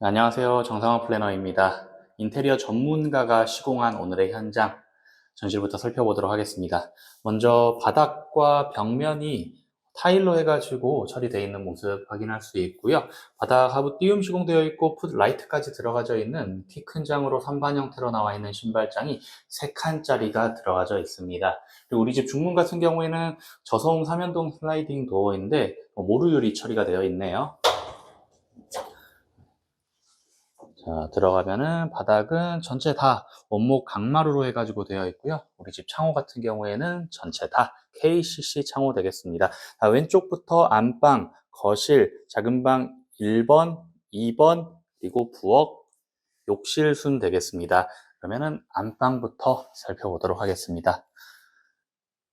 네, 안녕하세요. 정상화 플래너입니다. 인테리어 전문가가 시공한 오늘의 현장 전실부터 살펴보도록 하겠습니다. 먼저 바닥과 벽면이 타일로 해가지고 처리되어 있는 모습 확인할 수 있고요. 바닥 하부 띄움 시공되어 있고 풋 라이트까지 들어가져 있는 키 큰 장으로 선반 형태로 나와 있는 신발장이 3칸짜리가 들어가져 있습니다. 그리고 우리 집 중문 같은 경우에는 저소음 삼연동 슬라이딩 도어인데 모루유리 처리가 되어 있네요. 자, 들어가면은 바닥은 전체 다 원목 강마루로 해가지고 되어 있고요. 우리 집 창호 같은 경우에는 전체 다 KCC 창호 되겠습니다. 자, 왼쪽부터 안방, 거실, 작은 방 1번, 2번, 그리고 부엌, 욕실 순 되겠습니다. 그러면은 안방부터 살펴보도록 하겠습니다.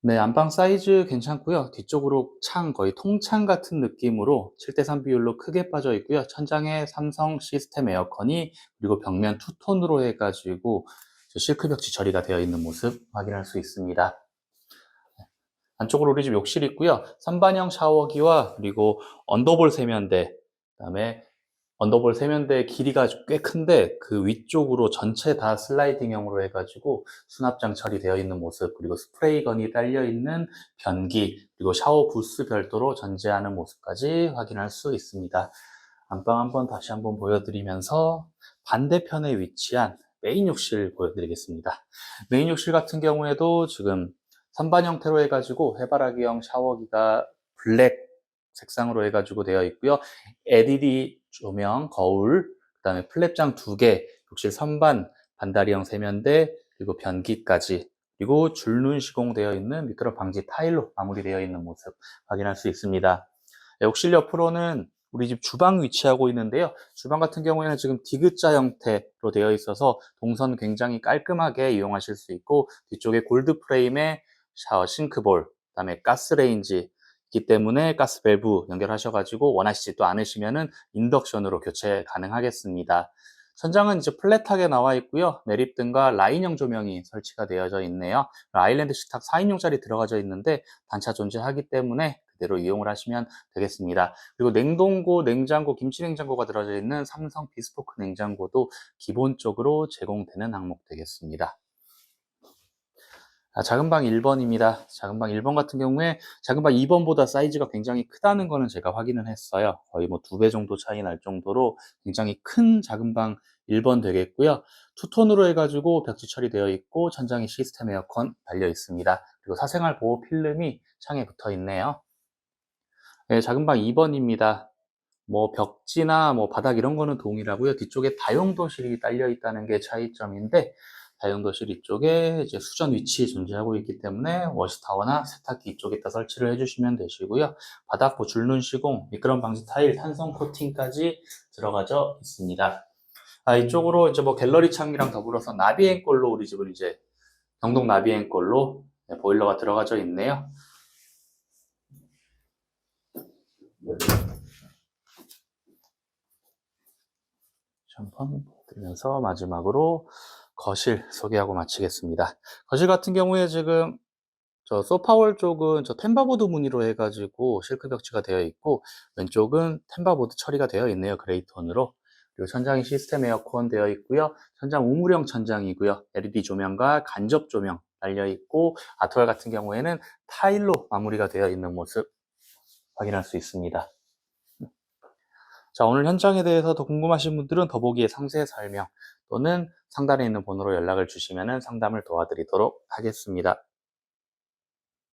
네, 안방 사이즈 괜찮고요. 뒤쪽으로 창 거의 통창 같은 느낌으로 7대3 비율로 크게 빠져 있고요. 천장에 삼성 시스템 에어컨이 그리고 벽면 투톤으로 해가지고 실크 벽지 처리가 되어 있는 모습 확인할 수 있습니다. 안쪽으로 우리 집 욕실 있고요. 선반형 샤워기와 그리고 언더볼 세면대, 그다음에 언더볼 세면대 길이가 꽤 큰데 그 위쪽으로 전체 다 슬라이딩형으로 해가지고 수납장 처리되어 있는 모습 그리고 스프레이건이 딸려 있는 변기 그리고 샤워 부스 별도로 전제하는 모습까지 확인할 수 있습니다. 안방 한번 다시 한번 보여드리면서 반대편에 위치한 메인 욕실 보여드리겠습니다. 메인 욕실 같은 경우에도 지금 선반 형태로 해가지고 해바라기형 샤워기가 블랙 색상으로 해가지고 되어 있고요. LED 조명, 거울, 그 다음에 플랩장 두 개, 욕실 선반, 반다리형 세면대, 그리고 변기까지, 그리고 줄눈 시공되어 있는 미끄럼 방지 타일로 마무리되어 있는 모습 확인할 수 있습니다. 욕실 옆으로는 우리 집 주방 위치하고 있는데요. 주방 같은 경우에는 지금 디귿자 형태로 되어 있어서 동선 굉장히 깔끔하게 이용하실 수 있고 뒤쪽에 골드 프레임에 샤워 싱크볼, 그다음에 가스레인지, 있기 때문에 가스 밸브 연결하셔가지고 원하시지도 않으시면은 인덕션으로 교체 가능하겠습니다. 천장은 이제 플랫하게 나와 있고요. 매립등과 라인형 조명이 설치가 되어져 있네요. 아일랜드 식탁 4인용짜리 들어가져 있는데 단차 존재하기 때문에 그대로 이용을 하시면 되겠습니다. 그리고 냉동고, 냉장고, 김치냉장고가 들어져 있는 삼성 비스포크 냉장고도 기본적으로 제공되는 항목 되겠습니다. 아, 작은 방 1번입니다. 작은 방 1번 같은 경우에 작은 방 2번보다 사이즈가 굉장히 크다는 거는 제가 확인을 했어요. 거의 뭐 두 배 정도 차이 날 정도로 굉장히 큰 작은 방 1번 되겠고요. 투톤으로 해가지고 벽지 처리되어 있고 천장에 시스템 에어컨 달려 있습니다. 그리고 사생활 보호 필름이 창에 붙어 있네요. 네, 작은 방 2번입니다. 뭐 벽지나 뭐 바닥 이런 거는 동일하고요. 뒤쪽에 다용도실이 딸려 있다는 게 차이점인데 다용도실 이쪽에 이제 수전 위치 존재하고 있기 때문에 워시타워나 세탁기 이쪽에 다 설치를 해주시면 되시고요. 바닥부 줄눈 시공, 미끄럼 방지 타일, 탄성 코팅까지 들어가져 있습니다. 아, 이쪽으로 이제 뭐 갤러리 창이랑 더불어서 나비앤꼴로 우리 집은 이제 경동 나비앤꼴로 네, 보일러가 들어가져 있네요. 한번 보여드리면서 마지막으로 거실 소개하고 마치겠습니다. 거실 같은 경우에 지금 저 소파월 쪽은 저 템바보드 무늬로 해가지고 실크 벽지가 되어 있고 왼쪽은 템바보드 처리가 되어 있네요. 그레이 톤으로. 그리고 천장이 시스템 에어컨 되어 있고요. 천장 우물형 천장이고요. LED 조명과 간접 조명 달려 있고 아트월 같은 경우에는 타일로 마무리가 되어 있는 모습 확인할 수 있습니다. 자, 오늘 현장에 대해서 더 궁금하신 분들은 더보기의 상세 설명 또는 상단에 있는 번호로 연락을 주시면 상담을 도와드리도록 하겠습니다.